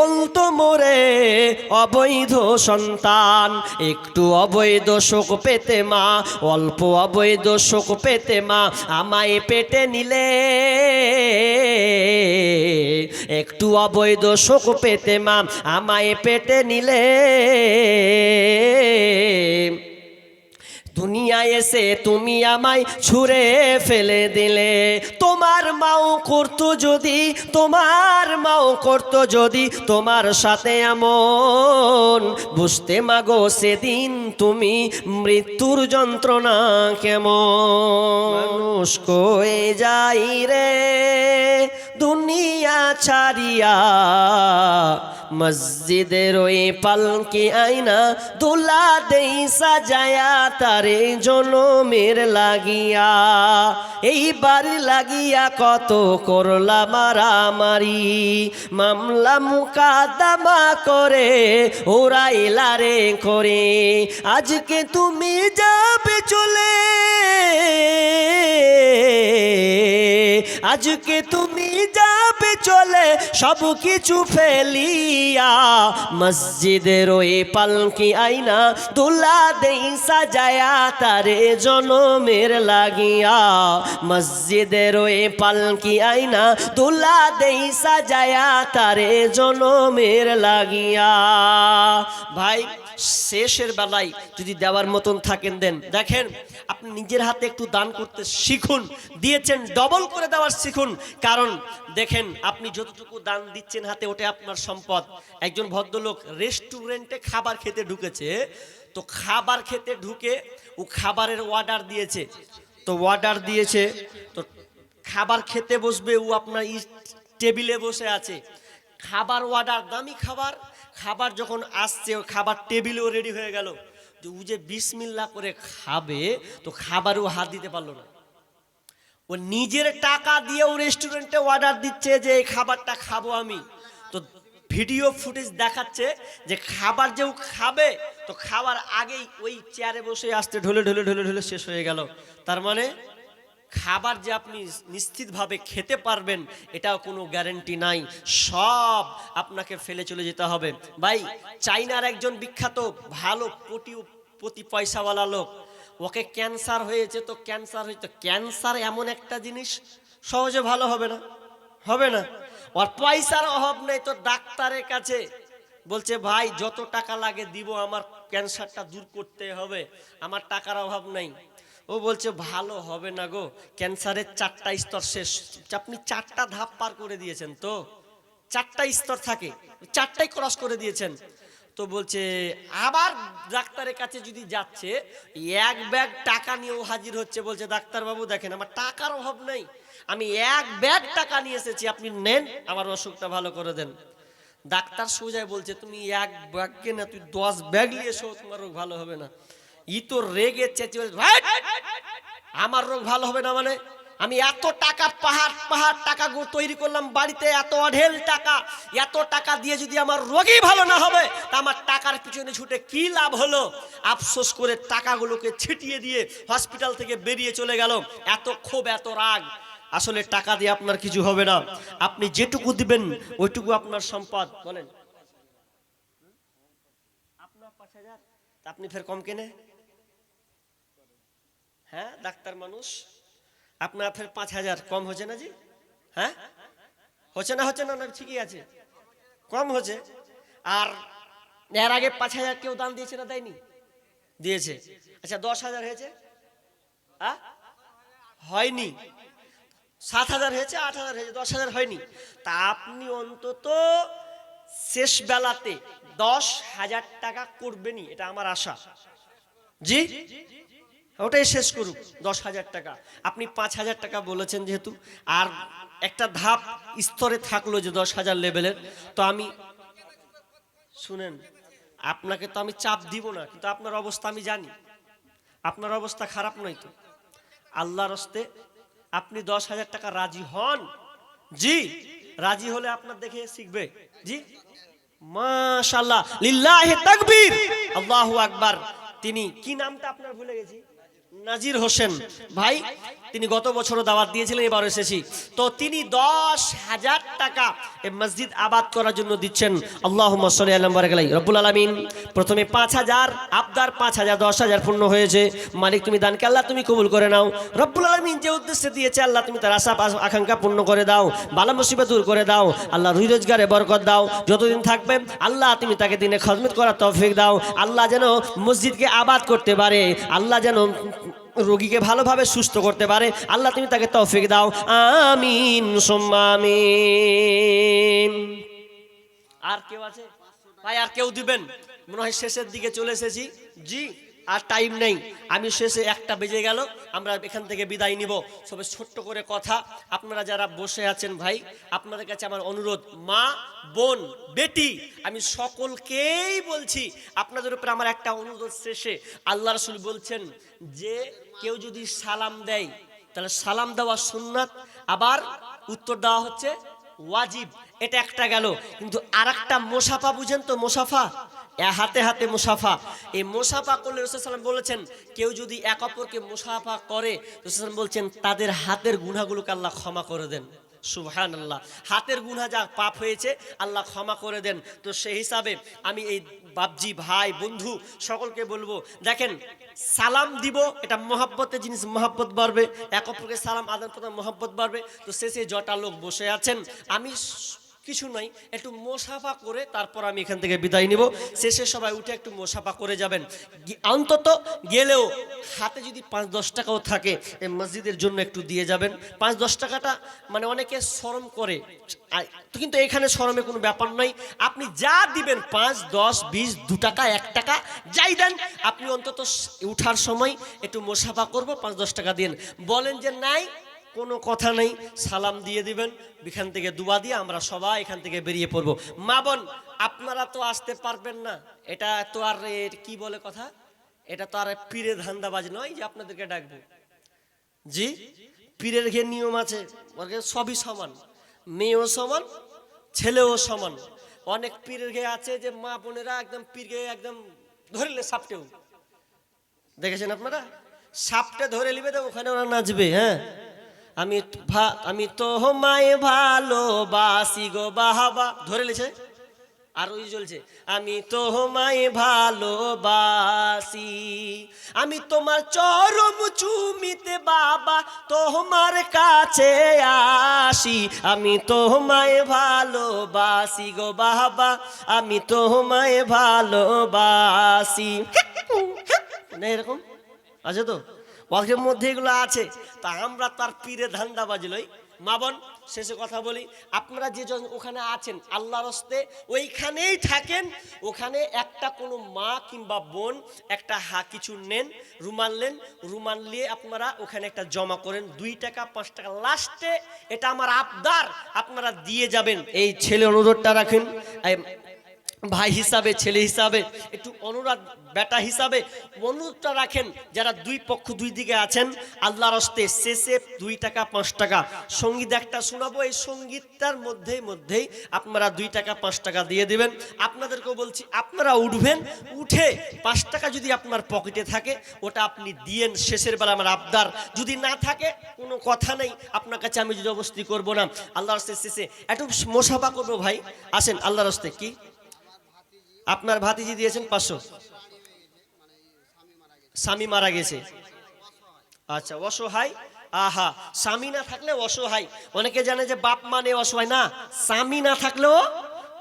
বলতো মোরে, অবৈধ সন্তান। একটু অবৈধ শোক পেতে মা, অল্প অবৈধ শোক পেতে মা, আমায় পেটে নিলে। একটু অবৈধ শোক পেতে মা, আমায় পেটে নিলে। দুনিয়ায় এসে তুমি আমায় ছুঁড়ে ফেলে দিলে। তোমার মাও করতো যদি, তোমার মাও করতো যদি, তোমার সাথে এমন। বুঝতে মাগো সেদিন তুমি মৃত্যুর যন্ত্রণা কেমন। কয়ে যাই রে, দুনিয়া ছাড়িয়া মসজিদের ওই পালকি আইনা দুলা দেই সাজায়া, তারে জনমের লাগিয়া। এইবার লাগিয়া কত করলা মারামারি মামলা মুকাদামা করে ওরা এলারে করে আজকে তুমি যাবে চলে। আজকে তুমি যাবে চলে সব কিছু ফেলিয়া মসজিদের ওই পালকি আইনা দুলা দেই সাজায়া তারে জনমের লাগিয়া। মসজিদের ওই পালকি আইনা দুলা দেই সাজায়া তারে জনমের লাগিয়া। ভাই শেষের বেলায় যদি দেওয়ার মতন থাকেন দেন। দেখেন, আপনি নিজের হাতে একটু দান করতে শিখুন, দিয়েছেন ডবল করে দেওয়ার শিখুন। কারণ, দেখেন, আপনি যতটুকু দান দিচ্ছেন হাতে ওটা আপনার সম্পদ। একজন ভদ্রলোক রেস্টুরেন্টে খাবার খেতে ঢুকেছে, তো খাবার খেতে ঢুকে ও খাবারের অর্ডার দিয়েছে। তো অর্ডার দিয়েছে, তো খাবার খেতে বসবে ও আপনার টেবিলে বসে আছে। খাবার অর্ডার দামি খাবার খাবার যখন আসছে ও খাবার টেবিলেও রেডি হয়ে গেল। যে ও যে বিসমিল্লা করে খাবে, তো খাবারও হাত দিতে পারল না। ও নিজের টাকা দিয়ে ও রেস্টুরেন্টে অর্ডার দিচ্ছে যে, এই খাবারটা খাব আমি। তো ভিডিও ফুটেজ দেখাচ্ছে যে খাবার যে ও খাবে, তো খাবার আগেই ওই চেয়ারে বসে আসতে ঢলে ঢলে ঢলে ঢলে শেষ হয়ে গেল। তার মানে খাবার যে আপনি নিশ্চিতভাবে খেতে পারবেন, এটাও কোনো গ্যারেন্টি নাই। সব আপনাকে ফেলে চলে যেতে হবে। ভাই, চাইনার একজন বিখ্যাত, ভালো কোটি প্রতি পয়সাওয়ালা লোক, ওকে ক্যান্সার হয়েছে, তো ক্যান্সার হয়েছে। ক্যান্সার এমন একটা জিনিস, সহজে ভালো হবে না হবে না। ওর পয়সার অভাব নেই তো ডাক্তারের কাছে। বলছে, ভাই, যত টাকা লাগে দিব, আমার ক্যান্সারটা দূর করতে হবে, আমার টাকার অভাব নেই। ও বলছে, ভালো হবে না গো, ক্যান্সারের চারটা স্তর শেষ। আপনি চারটা ধাপ পার করে দিয়েছেন তো? চারটা স্তর থাকে, চারটাই ক্রস করে দিয়েছেন। তো বলছে, আবার ডাক্তারের কাছে যদি যাচ্ছে, এক ব্যাগ টাকা নিয়েও হাজির হচ্ছে। বলছে, ডাক্তারবাবু, দেখেন, আমার টাকার অভাব নেই। আমি এক ব্যাগ টাকা নিয়ে এসেছি, আপনি নেন, আমার অসুখটা ভালো করে দেন। ডাক্তার সোজায় বলছে, তুমি এক ব্যাগকে না তুই দশ ব্যাগ নিয়ে এসো, তোমার রোগ ভালো হবে না। ই তো রেগে চেঁচে বলছে, "ভাই, আমার রোগ ভালো হবে না মানে? আমি এত টাকা পাহাড় পাহাড় টাকা তৈরি করলাম বাড়িতে এত অঢেল টাকা এত টাকা দিয়ে যদি আমার রোগই ভালো না হবে তা আমার টাকার পিছনে ছুটে কি লাভ হলো? আফসোস করে টাকাগুলোকে ছিটিয়ে দিয়ে হসপিটাল থেকে বেরিয়ে চলে গেল। এত ক্ষোভ এত রাগ। আসলে টাকা দিয়ে আপনার কিছু হবে না। আপনি যেটুকু দিবেন ওইটুকু আপনার সম্পদ। বলেন। আপনার পাঁচ হাজার আপনি ফের কম কেনে? হ্যাঁ ডাক্তার মানুষ, আপনার ফের পাঁচ হাজার কম হচ্ছে না জি? হ্যাঁ? হচ্ছে না হচ্ছে না না, ঠিকই আছে। কম হচ্ছে। আর এর আগে পাঁচ হাজার কেউ দান দিয়েছে না দেয়নি? দিয়েছে। আচ্ছা দশ হাজার হয়েছে? হ্যাঁ হয়নি। সাত হাজার হয়েছে, আট হাজার হয়েছে, দশ হাজার হয়নি। তা আপনি অন্তত শেষ বেলাতে দশ হাজার টাকা করবেনই, এটা আমার আশা। জি? ওটাই শেষ করুক, দশ হাজার টাকা। আপনি পাঁচ হাজার টাকা বলেছেন যেহেতু, আর একটা ধাপ স্তরে থাকল যে দশ হাজার লেভেলের। তো আমি, শুনেন, আপনাকে তো আমি চাপ দিব না, কিন্তু আপনার অবস্থা আমি জানি। আপনার অবস্থা খারাপ নয় তো। আল্লাহর হস্তে আপনি দশ হাজার টাকা রাজি হন? জি, রাজি হলে আপনার দেখে শিখবে। জি? মাশাল্লাহ লিল্লাহি তাকবীর। আল্লাহু আকবার। তিনি কি নামটা আপনার ভুলে গেছি? নাজির হোসেন। ভাই, তিনি গত বছরও দাওয়াত দিয়েছিলেন এবার এসেছি। তো তিনি দশ হাজার টাকা এই মসজিদ আবাদ করার জন্য দিচ্ছেন। আল্লাহ রব্বুল আলমিন, প্রথমে পাঁচ হাজার, আবদার পাঁচ হাজার, দশ হাজার পূর্ণ হয়েছে। মালিক, তুমি দানকে আল্লাহ তুমি কবুল করে নাও। রব্বুল আলমিন যে উদ্দেশ্যে দিয়েছে, আল্লাহ তুমি তার আশা আকাঙ্ক্ষা পূর্ণ করে দাও। বালা মুসিবত দূর করে দাও। আল্লাহ রুই রোজগারে বরকত দাও। যতদিন থাকবে, আল্লাহ তুমি তাকে দিনে খজমত করার তৌফিক দাও। আল্লাহ যেন মসজিদকে আবাদ করতে পারে। আল্লাহ যেন রোগীকে ভালোভাবে সুস্থ করতে পারে। আল্লাহ তুমি তাকে তৌফিক দাও। আমিন, সুম্মা আর কেউ আছে? ভাই, আর কেউ দিবেন? মনে হয় শেষের দিকে চলে এসেছি। জি। আর টাইম নেই। আমি শেষে একটা বেজে গেল, আমরা এখান থেকে বিদায় নিব। সবে ছোট্ট করে কথা। আপনারা যারা বসে আছেন ভাই, আপনাদের কাছে আমার অনুরোধ, মা, বোন, বেটি, আমি সকলকেই বলছি, আপনাদের উপরে আমার একটা অনুরোধ শেষে। আল্লাহ রসুল বলছেন যে, কেউ যদি সালাম দেয়, তাহলে সালাম দেওয়া সুন্নাত, আবার উত্তর দেওয়া হচ্ছে ওয়াজিব। এটা একটা গেল। কিন্তু আর একটা মোসাফা বুঝেন তো মোসাফা হাতে হাতে মুসাফা। এই মুসাফা করলে রসুলাম বলেছেন, কেউ যদি এক অপরকে মুসাফা করে রসুলাম বলছেন, তাদের হাতের গুণাগুলোকে আল্লাহ ক্ষমা করে দেন। সুবহান আল্লাহ হাতের গুণা যা পাপ হয়েছে, আল্লাহ ক্ষমা করে দেন। তো সেই হিসাবে আমি এই বাবজি ভাই, বন্ধু সকলকে বলব, দেখেন, সালাম দিব, এটা মহাব্বতের জিনিস, মহাব্বত বাড়বে। এক অপরকে সালাম আদান প্রদান মহাব্বত বাড়বে। তো শেষে জটা লোক বসে আছেন, আমি কিছু নাই, একটু মোসাফা করে তারপর আমি এখান থেকে বিদায় নিব। শেষে সবাই উঠে একটু মোসাফা করে যাবেন। অন্তত গেলেও হাতে যদি পাঁচ দশ টাকাও থাকে মসজিদের জন্য একটু দিয়ে যাবেন। পাঁচ দশ টাকাটা মানে অনেকে শরম করে। কিন্তু এখানে শরমে কোনো ব্যাপার নয় আপনি যা দিবেন, পাঁচ, দশ, বিশ, দু টাকা, এক টাকা, যাই দেন, আপনি অন্তত উঠার সময় একটু মোসাফা করব, পাঁচ দশ টাকা দিন বলেন যে, নাই কোনো কথা নেই, সালাম দিয়ে দিবেন এখান থেকে দুয়া দিয়ে আমরা সবাই এখান থেকে বেরিয়ে পড়ব। মা বোন, আপনারা তো আসতে পারবেন না। এটা তো আর কি বলে কথা? এটা তো আর পীরের ধান্দাবাজ নয় যে আপনাদেরকে ডাকবো। জি? পীরের ঘে নিয়ম আছে সবই সমান। মেয়েও সমান, ছেলেও সমান। অনেক পীরের ঘে আছে যে মা বোনেরা একদম পীর ঘে একদম ধরলে সাপটেও। দেখেছেন আপনারা? সাপটা ধরে নিবে তো ওখানে ওরা নাচবে হ্যাঁ? আমি আমি তো মায়ে ভালোবাসি গো বাহাবা। ধরে লিছে আর ওই চলছে আমি তো মায়ে ভালোবাসি। আমি তোমার চরম চুমিতে বাবা, তোমার কাছে আসি। আমি তো তোমায় ভালোবাসি গো বাবা আমি তো তোমায় ভালোবাসি। না, এরকম? আছে তো? ওয়াকের মধ্যে এগুলো আছে। তা আমরা তার পীরে ধান্দা বাজলই। মা বোন, শেষে কথা বলি। আপনারা যে ওখানে আছেন, আল্লাহর হস্তে ওইখানেই থাকেন। ওখানে একটা কোনো মা কিংবা বোন, একটা হা কিছু নেন, রুমাল নেন। রুমাল নিয়ে আপনারা ওখানে একটা জমা করেন। দুই টাকা, পাঁচ টাকা, লাস্টে এটা আমার আবদার, আপনারা দিয়ে যাবেন। এই ছেলে অনুরোধটা রাখেন। ভাই হিসাবে, ছেলে হিসাবে, একটু অনুরাগ বেটা হিসাবে অনুরোধটা রাখেন, যারা দুই পক্ষ দুই দিকে আছেন, আল্লাহর হস্তে শেষে দুই টাকা, পাঁচ টাকা। সংগীত একটা শোনাবো, এই সঙ্গীতটার মধ্যেই মধ্যেই আপনারা দুই টাকা, পাঁচ টাকা দিয়ে দিবেন। আপনাদেরকেও বলছি, আপনারা উঠবেন, উঠে পাঁচ টাকা যদি আপনার পকেটে থাকে, ওটা আপনি দিয়েন, শেষের বেলা আমার আবদার। যদি না থাকে, কোনো কথা নেই, আপনার কাছে আমি জবস্তি করব না। আল্লাহর হস্তে শেষে, একটু মোসাফা করব ভাই। আসেন, আল্লাহর হস্তে, কি? আপনার ভাতিজি দিয়েছেন পাঁচশো। স্বামী মারা গেছে। আচ্ছা অসহায়? আহা, স্বামী না থাকলে অসহায়। অনেকে জানে যে বাপ মানে অসহায় না। স্বামী না থাকলেও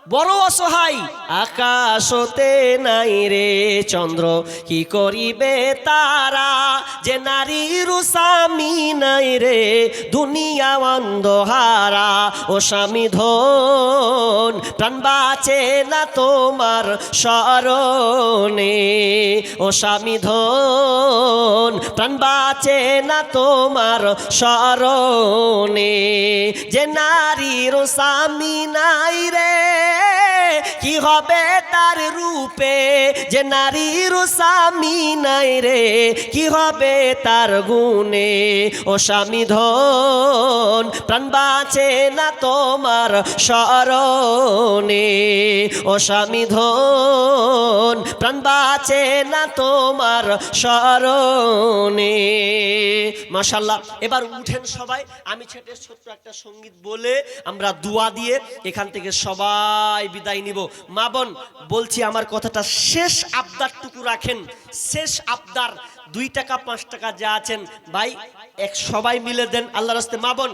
বড় অসহায়, আকাশতে নাই রে চন্দ্র, কি করিবে তারা? যে নারীর স্বামী নাই রে, দুনিয়া অন্ধহারা। ও স্বামী ধন, প্রাণ বাঁচে না তোমার স্মরণে। ও স্বামী ধন, প্রাণ বাঁচে না তোমার স্মরণে। যে নারীর স্বামী নাই রে কি হবে তার রূপে? যে নারীর স্বামী নাই রে, কি হবে তার গুণে? ও স্বামী ধন, প্রাণ বাঁচে না তোমার স্মরণে। ও স্বামী ধন, প্রাণ বাঁচে না তোমার স্মরণে। মাশাল্লাহ এবার উঠেন সবাই। আমি ছেটে ছোট্ট একটা সংগীত বলে আমরা দোয়া দিয়ে এখান থেকে সবাই বিদায় নিব। মা বোন, বলছি আমার কথাটা শেষ আবদারটুকু রাখেন। শেষ আবদার, দুই টাকা, পাঁচ টাকা যা আছেন, ভাই, এক সবাই মিলে দেন আল্লাহ রাস্তে। মা বোন,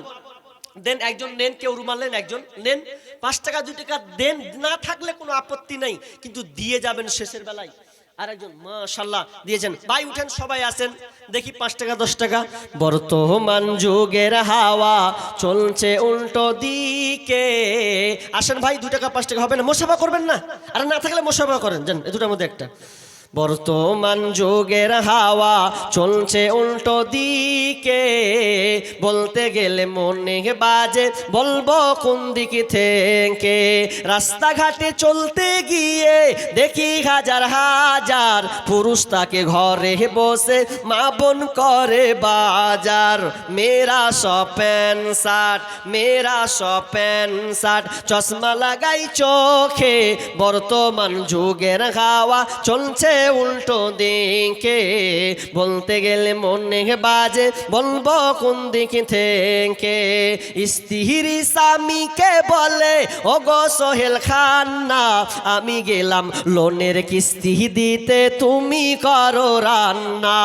দেন, একজন নেন, কেউ রুমাল নেন, একজন নেন। পাঁচ টাকা, দুই টাকা দেন, না থাকলে কোনো আপত্তি নাই, কিন্তু দিয়ে যাবেন শেষের বেলায়। আর একজন মাশাল্লাহ দিয়েছেন। ভাই, উঠেন, সবাই আসেন দেখি পাঁচ টাকা, দশ টাকা। বর্তমান যুগের হাওয়া চলছে উল্টো দিকে। আসেন ভাই, দু টাকা, পাঁচ টাকা হবে না? মোসাফা করবেন না? আর না থাকলে মোসাফা করেন। জান এ দুটার মধ্যে একটা। বর্তমান যুগের হাওয়া চলছে উল্টো দিকে। বলতে গেলে মনে বাজে, বলব কোন দিকে থেকে? রাস্তাঘাটে চলতে গিয়ে দেখি হাজার হাজার পুরুষ তাকে ঘরে বসে, মা বোন করে বাজার। মেরা সব প্যান্ট শার্ট মেরা সব প্যান্ট শার্ট, চশমা লাগাই চোখে। বর্তমান যুগের হাওয়া চলছে উল্টো দিকে বলতে গেলে মনে বাজে, বলব কোন দিকে থেকে? স্ত্রী স্বামীকে বলে ও গো সোহেল খান্না, আমি গেলাম লোনের কিস্তি দিতে, তুমি করো রান্না।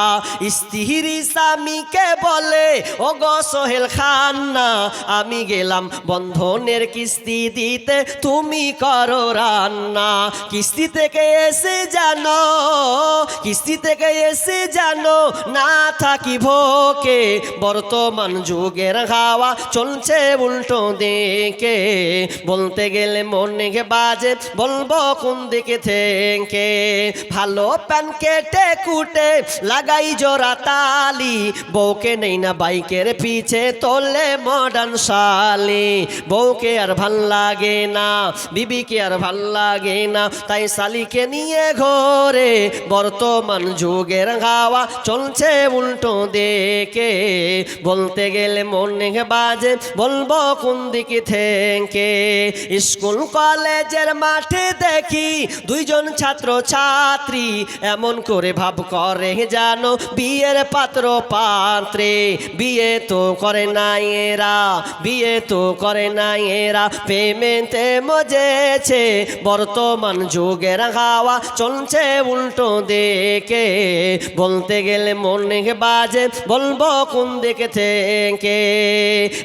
স্ত্রী স্বামীকে বলে ও গো সোহেল খান্না, আমি গেলাম বন্ধনের কিস্তি দিতে, তুমি করো রান্না। কিস্তি থেকে এসে জানো কিস্তি থেকে এসে জানো না থাকি ভোকে বর্তমান যুগের হাওয়া চলছে উল্টো দিকে। বলতে গেলে মনে বাজে, বলব কোন দিকে থেকে? ভালো প্যান কেটে কুটে লাগাই জোড়া তালি। বউকে নেই না বাইকের পিছে তোলে মডার্ন শালি। বউকে আর ভালো লাগে না, বিবিকে আর ভালো লাগে না, তাই শালিকে নিয়ে ঘরে। বর্তমান যুগের হাওয়া চলছে উল্টো দেখে বলতে গেলে মনে বাজে, বলব কোন দিকে থেকে? স্কুল, কলেজের মাঠে দেখি দুইজন ছাত্র ছাত্রী এমন করে ভাব করে জানো বিয়ের পাত্র পাত্রে। বিয়ে তো করে না এরা, বিয়ে তো করে না এরা পেমেন্টে মজেছে। বর্তমান যুগের হাওয়া চলছে উল্টো দেখে বলতে গেলে মনে বাজে, বলব কোন দিকে থেকে?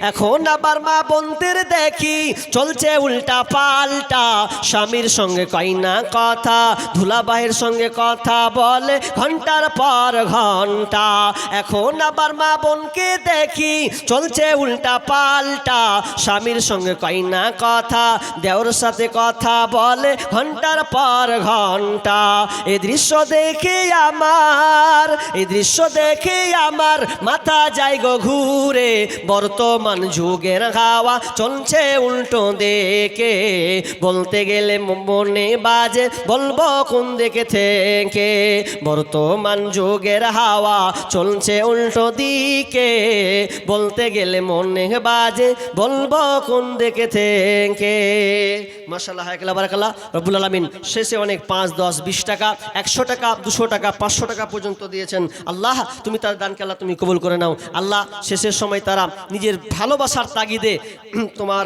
এখন আবার মা বন্ধের দেখি চলছে উল্টা পাল্টা। স্বামীর সঙ্গে কই না কথা, ধুলাবাহের সঙ্গে কথা বলে ঘণ্টার পর ঘণ্টা। এখন আবার মা বোনকে দেখি চলছে উল্টা পাল্টা। স্বামীর সঙ্গে কই না কথা, দেওর সাথে কথা বলে ঘণ্টার পর ঘণ্টা। এই দৃশ্য দেখে আমার, এই দৃশ্য দেখে আমার মাথা যায় গো ঘুরে। বর্তমান যুগের হাওয়া চলছে উল্টো দেখে বলতে গেলে মনে বাজে, বলব কোন দিকে থেকে? বর্তমান যুগের হাওয়া চলছে উল্টো দিকে। বলতে গেলে মনে বাজে, বলব কোন দিকে থেকে? মাসাল্লাহ একলা বারাকাল্লাহ। রব্বুল আলমিন শেষে অনেক পাঁচ, দশ, বিশ টাকা একশো টাকা, দুশো টাকা, পাঁচশো টাকা পর্যন্ত দিয়েছেন। আল্লাহ, তুমি তার দানকে আল্লাহ তুমি কবুল করে নাও। আল্লাহ, শেষের সময় তারা নিজের ভালোবাসার তাগিদে তোমার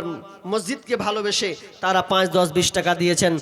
মসজিদকে ভালোবেসে তারা পাঁচ, দশ, বিশ টাকা দিয়েছেন।